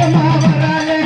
அதிகமா வராது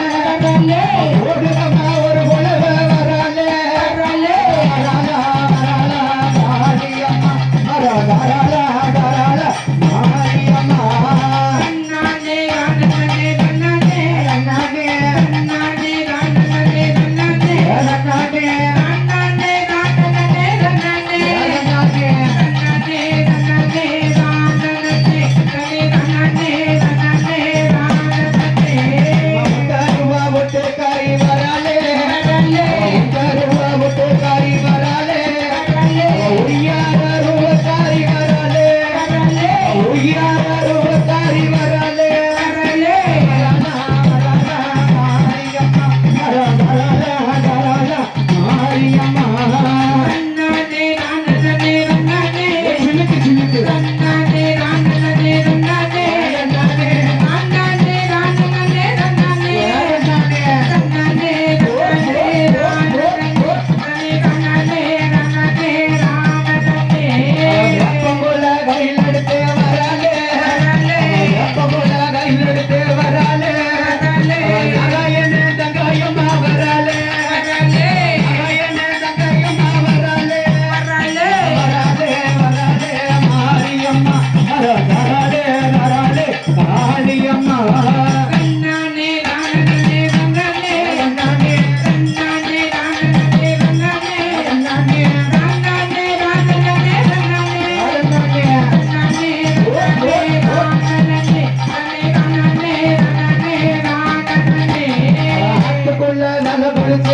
I'm not Celebrate